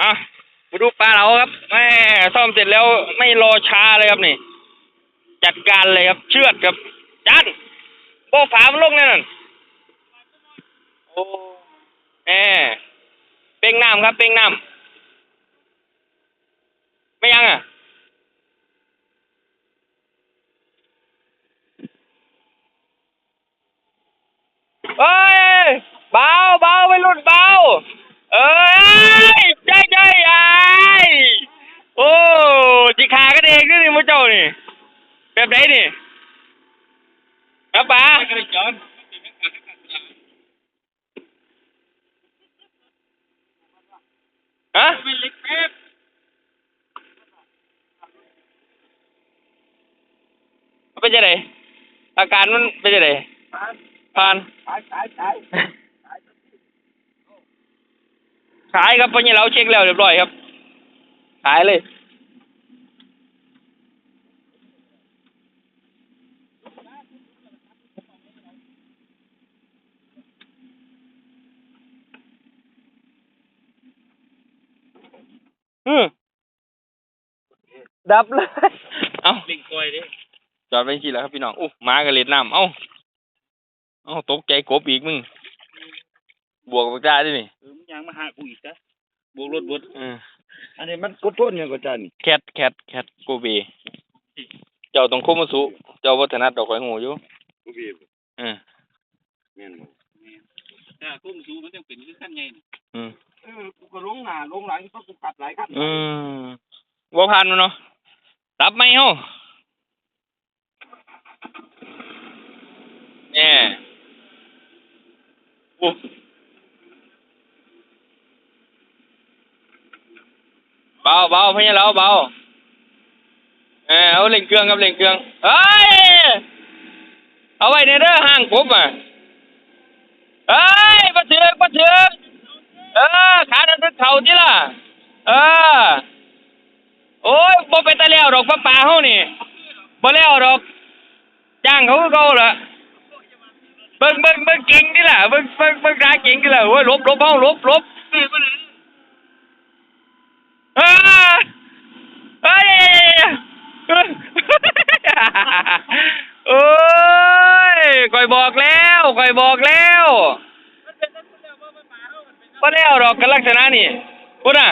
อะมาดูปลาเราครับแม่ซ่อมเสร็จแล้วไม่รอช้าเลยครับนี่ จัดการเลยครับ เชือดครับจันโบฝามันลงแน่นั่นโอ้แหมเป้งน้ำครับ เป้งน้ำไม่ยังอะ เอ้ยเบาเบาไปรุ่นเบา เอ้ยใจใจไอ้ายโอ้จิขากันเอง นี่ แบบไหนนี่ครับป๋าฮะเป็นจะไงอาการมันเป็นจะไงผ่านขายขายขายขายครับเพราะนี่เราเช็คแล้วเรียบร้อยครับ ขายเลย อืมดับเลย เอาลิงกอยดิจอดไปสิแล้วครับพี่น้องอู้หมากับเล็ดน้ำเอ้าเอ้าตกใจกบอีกมึง บวกบักจ้าด้วยนี่เออมึงยังมาหากูอีกซะบวกรถบดเอออันนี้มันกดโทษเนี่ยก็จานแคทแคทแคทโกเบเจ้าต้องคุมมาสุเจ้าวัฒนัดดอกไข่อยหูอยู่กูบีบเออแม่นบ่ถ้ากุ้มสูมันต้องเป็นคือขั้นใหญ่นี่อืม เออกูก็ลงหน้าลงหลังต้องกูปัดหลายขั้นอืมบ่ผ่านมันเนาะรับไหมเฮาแน่อู้เบาเบาพี่เราเบาเออเอาเล่งเครื่องครับเล่งเครื่องเฮ้ยเอาไว้ในเด้อห่างปุ๊บอะเฮ้ยมาเถือกมาเถือก เออ ขาดันทึกเข่าที่ล่ะ เออ โอ้ยบ่เป็นตะแล้วดอกป้าป่าเฮานี่บ่แล้วดอกจ้างเขาเก่าล่ะเบิ่งเบิ่งเบิ่งเก่งดิล่ะเบิ่งเบิ่งเบิ่งตาเก่งดิล่ะโอ้ยลบลบเฮาหลบลบเออเฮ้ยโอ้ยก่อยบอกแล้วก่อยบอกแล้ว บ่แล้วดอกกันลักษณะนี่พุ่นน่ะ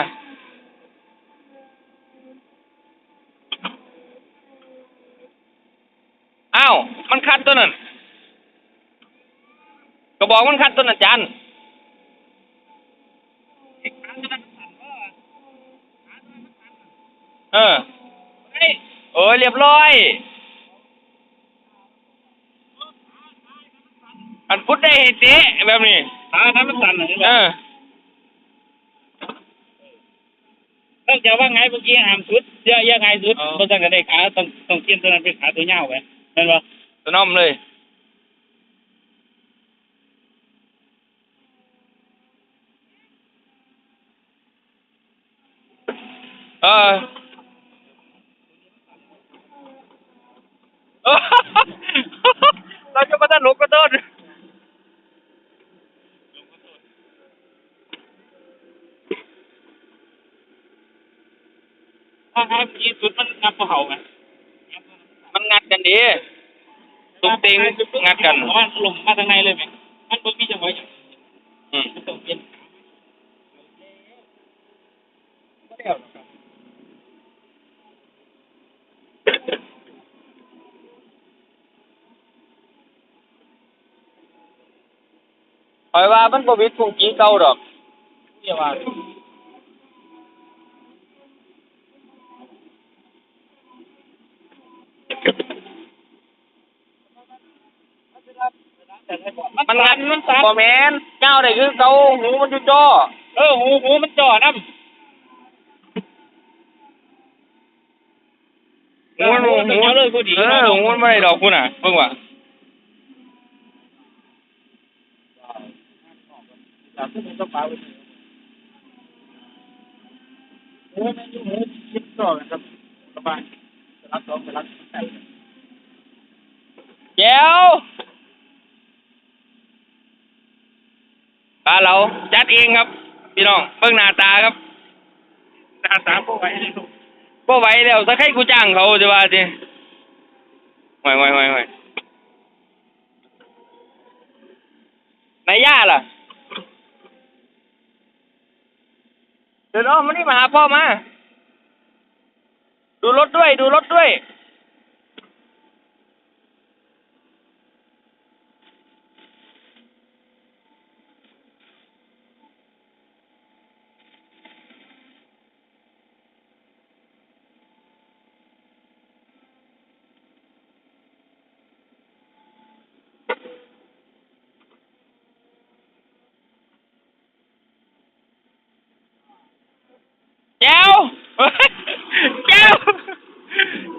อ้าวมันคัดตัวนั้นก็บอกมันคัดตัวนั้นจันเออเออเรียบร้อย อันพุทธได้เตะแบบนี้ขาน้ำมันสั่นอะใช่เอป่ะอ ต้องจะว่าไงเมื่อกี้หามสุดเยอะเยอะไงสุดบ่ต้องจะได้ขาต้องต้องเปลี่ยนตัวนั้นเป็นขาตัวยาวไปแม่นบ่ตัวน้อมเลย เออ เราจะมาตัดหลกกระต้น ถ้าหามกี้สุดมันนับบ่เฮาไงมันงัดกันดีตุ้งเต็งงัดกันเพราะว่าลงมาทางในเลยไหมมันบ่มีจังหวะอย่างอืมมันต้องเปลี่ยนคอยว่ามันบ่วิดพุงกี้เก่าดอกเรียกว่า มันงัดมันบ่แม่นเก้าได้คือเก่าหูมันอยู่จ้อเออหูหูมันจ่อน้ำหูมันหูมันเลยพอดีเออหูมันไม่ได้ดอกพุ่นน่ะเพิ่งว่าจากที่มันต้องปาไปหูมันอยู่หูคิดจ่อกันครับประมาณรับสองไปรับใส่แจ๋ว ปลาเราจัดเองครับ พี่น้องเบิ่งหน้าตาครับบ่ไหวเลยลูกบ่ไหวแล้วสักให้กูจ้างเขาจะว่าสิห่วยห่วยห่วยห่วยนายย่าล่ะ เดินอ้อมมานี่มาหาพ่อมา ดูรถด้วย ดูรถด้วย แจ้ วแจ้ว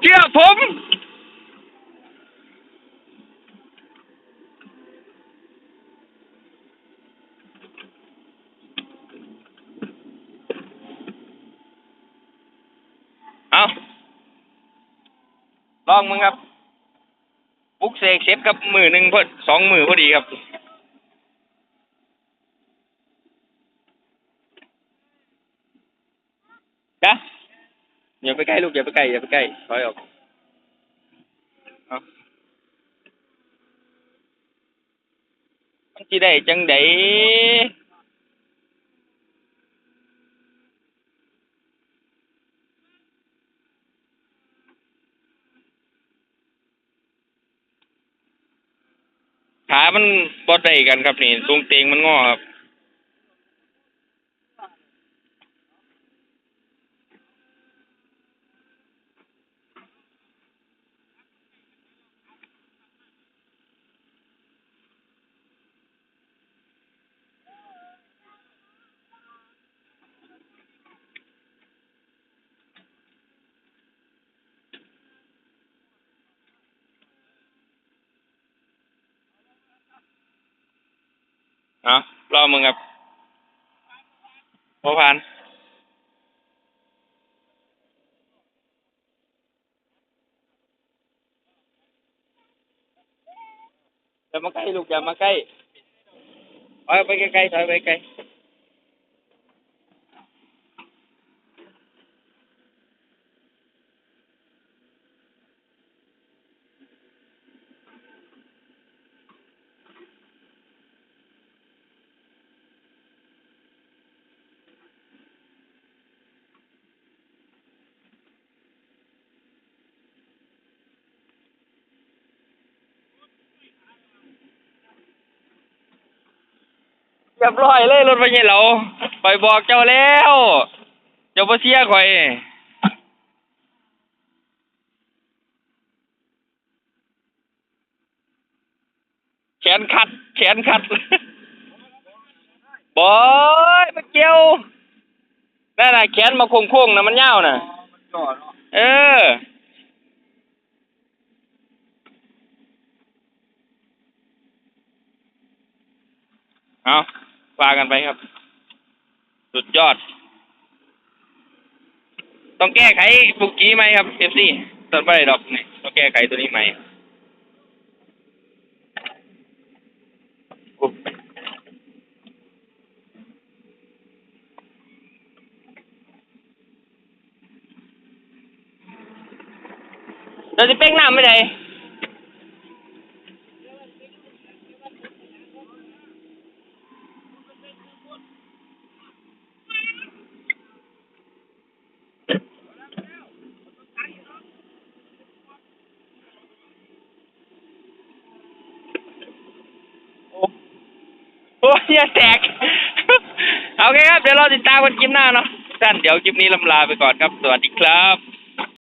เชื่อผมเอาลองมึงครับบุกเสกเสร็จกับมือหนึ่งพอสองมือพอดีครับ จ้ะ อย่าไปใกล้ลูกอย่าไปใกล้อย่าไปใกล้ถอยออกเอามันสิได้จังไดขามันบ่ได้กันครับนี่ตรงเตงมันงอครับ เอารอมึงครับพอผ่านอย่ามาใกล้ลูกอย่ามาใกล้ไปไปใกล้ๆถอยไปใกล้เรียบร้อยเลยรถไปเนี่ยเราปล่อยบอกเจ้าแล้ว เจ้าบ่เสียข่อยแขนขัด แขนขัดบอยมาเกี่ยวนั่นน่ะแขนมาโค้งๆนะมันยาวน่ะเออเอา ฟากันไปครับ สุดยอด ต้องแก้ไขปุกกี้ไหมครับเอฟซีต้นไปดอกนี่ต้องแก้ไขตัวนี้ใหมกุบเราจะเป้งน้ำไม่ได้โอ้ โอ้ยอย่าแตก โอเคครับ เดี๋ยวเราติดตามกันคลิปหน้าเนาะท่านเดี๋ยวคลิปนี้ลำลาไปก่อนครับ สวัสดีครับ